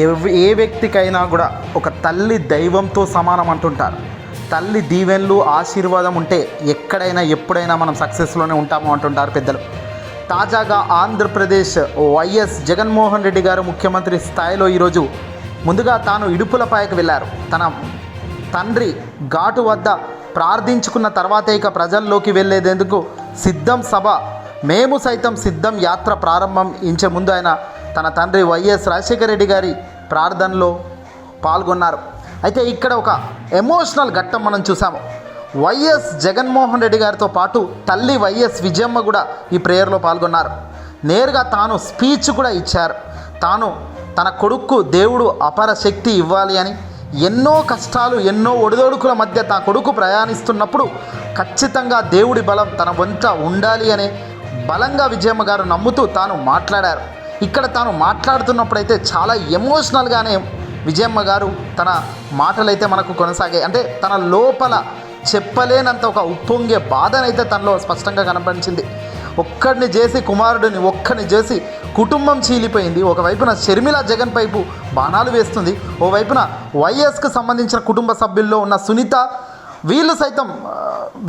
ఏ ఏ వ్యక్తికైనా కూడా ఒక తల్లి దైవంతో సమానం అంటుంటారు. తల్లి దీవెన్లు ఆశీర్వాదం ఉంటే ఎక్కడైనా ఎప్పుడైనా మనం సక్సెస్లోనే ఉంటాము అంటుంటారు పెద్దలు. తాజాగా ఆంధ్రప్రదేశ్ వైఎస్ జగన్మోహన్ రెడ్డి గారు ముఖ్యమంత్రి స్థాయిలో ఈరోజు ముందుగా తాను ఇడుపులపాయకు వెళ్ళారు. తన తండ్రి ఘాటు వద్ద ప్రార్థించుకున్న తర్వాతే ఇక ప్రజల్లోకి వెళ్ళేందుకు సిద్ధం సభ మేము సైతం సిద్ధం యాత్ర ప్రారంభించే ముందు ఆయన తన తండ్రి వైఎస్ రాజశేఖర రెడ్డి గారి ప్రార్థనలో పాల్గొన్నారు. అయితే ఇక్కడ ఒక ఎమోషనల్ ఘట్టం మనం చూసాము. వైఎస్ జగన్మోహన్ రెడ్డి గారితో పాటు తల్లి వైఎస్ విజయమ్మ కూడా ఈ ప్రేయర్లో పాల్గొన్నారు. నేరుగా తాను స్పీచ్ కూడా ఇచ్చారు. తాను తన కొడుక్కు దేవుడు అపర శక్తి ఇవ్వాలి అని ఎన్నో కష్టాలు ఎన్నో ఒడిదొడుకుల మధ్య తన కొడుకు ప్రయాణిస్తున్నప్పుడు ఖచ్చితంగా దేవుడి బలం తన వంట ఉండాలి అనే బలంగా విజయమ్మ గారు నమ్ముతూ తాను మాట్లాడారు. ఇక్కడ తాను మాట్లాడుతున్నప్పుడైతే చాలా ఎమోషనల్గానే విజయమ్మ గారు తన మాటలైతే మనకు కొనసాగాయి. అంటే తన లోపల చెప్పలేనంత ఒక ఉప్పొంగే బాధనైతే తనలో స్పష్టంగా కనపరిచింది ఒక్కడిని చేసి కుమారుడిని ఒక్కడిని చేసి కుటుంబం చీలిపోయింది. ఒకవైపున షర్మిల జగన్ పైపు బాణాలు వేస్తుంది. ఓవైపున వైఎస్కు సంబంధించిన కుటుంబ సభ్యుల్లో ఉన్న సునీత వీళ్ళు సైతం ఆ,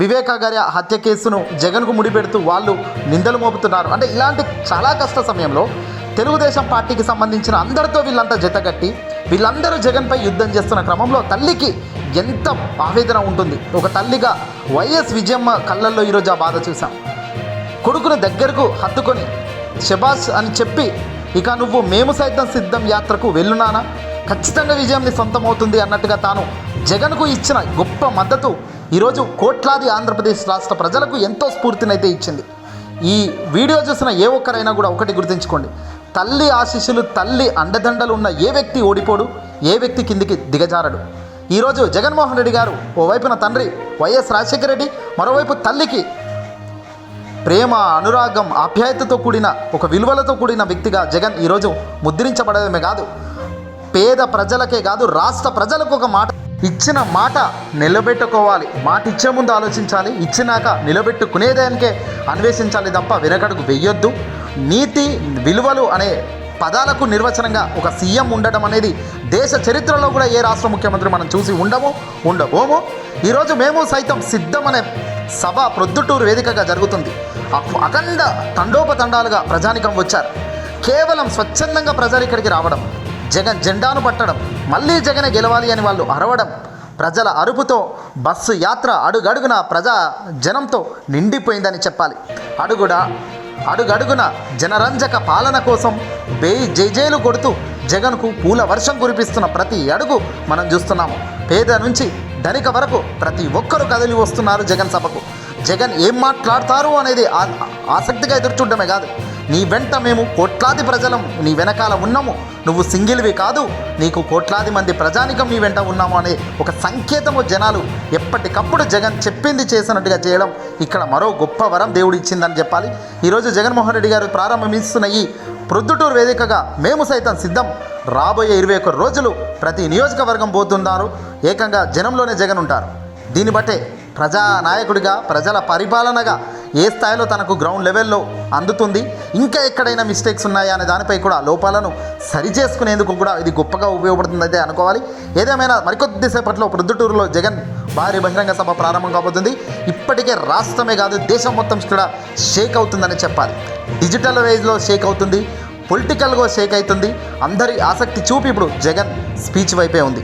వివేక గారి హత్య కేసును జగన్కు ముడిపెడుతూ వాళ్ళు నిందలు మోపుతున్నారు. అంటే ఇలాంటి చాలా కష్ట సమయంలో తెలుగుదేశం పార్టీకి సంబంధించిన అందరితో వీళ్ళంతా జతగట్టి వీళ్ళందరూ జగన్పై యుద్ధం చేస్తున్న క్రమంలో తల్లికి ఎంత ఆవేదన ఉంటుంది. ఒక తల్లిగా వైఎస్ విజయమ్మ కళ్ళల్లో ఈరోజు ఆ బాధ చూసాం కొడుకును దగ్గరకు హత్తుకొని శబాష్ అని చెప్పి ఇక నువ్వు మేము సైతం సిద్ధం యాత్రకు వెళ్ళునానా ఖచ్చితంగా విజయం నీ సొంతం అవుతుంది అన్నట్టుగా తాను జగన్కు ఇచ్చిన గొప్ప మద్దతు ఈరోజు కోట్లాది ఆంధ్రప్రదేశ్ రాష్ట్ర ప్రజలకు ఎంతో స్ఫూర్తినైతే ఇచ్చింది. ఈ వీడియో చూసిన ఏ ఒక్కరైనా కూడా ఒకటి గుర్తుంచుకోండి. తల్లి ఆశీస్సులు తల్లి అండదండలు ఉన్న ఏ వ్యక్తి ఓడిపోడు ఏ వ్యక్తి కిందికి దిగజారడు? ఈరోజు జగన్మోహన్ రెడ్డి గారు ఓవైపున తండ్రి వైఎస్ రాజశేఖర రెడ్డి మరోవైపు తల్లికి ప్రేమ అనురాగం ఆప్యాయతతో కూడిన ఒక విలువలతో కూడిన వ్యక్తిగా జగన్ ఈరోజు ముద్రించబడమే కాదు పేద ప్రజలకే కాదు రాష్ట్ర ప్రజలకు ఒక మాట ఇచ్చిన మాట నిలబెట్టుకోవాలి. మాట ఇచ్చే ముందు ఆలోచించాలి ఇచ్చినాక నిలబెట్టుకునేదానికే అన్వేషించాలి తప్ప వెనకడుగు వెయ్యొద్దు నీతి విలువలు అనే పదాలకు నిర్వచనంగా ఒక సీఎం ఉండడం అనేది దేశ చరిత్రలో కూడా ఏ రాష్ట్ర ముఖ్యమంత్రి మనం చూసి ఉండము ఉండబోము. ఈరోజు మేము సైతం సిద్ధం అనే సభ ప్రొద్దుటూరు వేదికగా జరుగుతుంది. అఖండ తండోపతండాలుగా ప్రజానికం వచ్చారు. కేవలం స్వచ్ఛందంగా ప్రజలు ఇక్కడికి రావడం జగన్ జెండాను పట్టడం మళ్ళీ జగనే గెలవాలి అని వాళ్ళు అరవడం ప్రజల అరుపుతో బస్సు యాత్ర అడుగడుగున ప్రజా జనంతో నిండిపోయిందని చెప్పాలి. అడుగుడా అడుగడుగున జనరంజక పాలన కోసం బే జైజేలు కొడుతూ జగన్కు పూల వర్షం కురిపిస్తున్న ప్రతి అడుగు మనం చూస్తున్నాము. పేద నుంచి ధనిక వరకు ప్రతి ఒక్కరూ కదిలి వస్తున్నారు జగన్ సభకు. జగన్ ఏం మాట్లాడతారు అనేది ఆ- ఆసక్తిగా ఎదురుచూడడమే కాదు. నీ వెంట మేము కోట్లాది ప్రజలం నీ వెనకాల ఉన్నాము. నువ్వు సింగిల్వి కాదు నీకు కోట్లాది మంది ప్రజానికం నీ వెంట ఉన్నాము అనే ఒక సంకేతము జనాలు ఎప్పటికప్పుడు జగన్ చెప్పింది చేసినట్టుగా చేయడం ఇక్కడ మరో గొప్ప వరం దేవుడు ఇచ్చిందని చెప్పాలి. ఈరోజు జగన్మోహన్ రెడ్డి గారు ప్రారంభిస్తున్న ఈ ప్రొద్దుటూరు వేదికగా మేము సైతం సిద్ధం. రాబోయే ఇరవై ఒక్క రోజులు ప్రతి నియోజకవర్గం పోతున్నారు ఏకంగా జనంలోనే జగన్ ఉంటారు. దీన్ని బట్టే ప్రజా నాయకుడిగా ప్రజల పరిపాలనగా ఏ స్థాయిలో తనకు గ్రౌండ్ లెవెల్లో అందుతుంది? ఇంకా ఎక్కడైనా మిస్టేక్స్ ఉన్నాయా అనే దానిపై కూడా లోపాలను సరిచేసుకునేందుకు కూడా ఇది గొప్పగా ఉపయోగపడుతుంది అయితే అనుకోవాలి. ఏదేమైనా మరికొద్దిసేపట్లో ప్రొద్దుటూరులో జగన్ భారీ బహిరంగ సభ ప్రారంభం కాబోతుంది. ఇప్పటికే రాష్ట్రమే కాదు దేశం మొత్తం కూడా షేక్ అవుతుందని చెప్పాలి. డిజిటల్ వేజ్లో షేక్ అవుతుంది పొలిటికల్గా షేక్ అవుతుంది. అందరి ఆసక్తి చూపి ఇప్పుడు జగన్ స్పీచ్ వైపే ఉంది.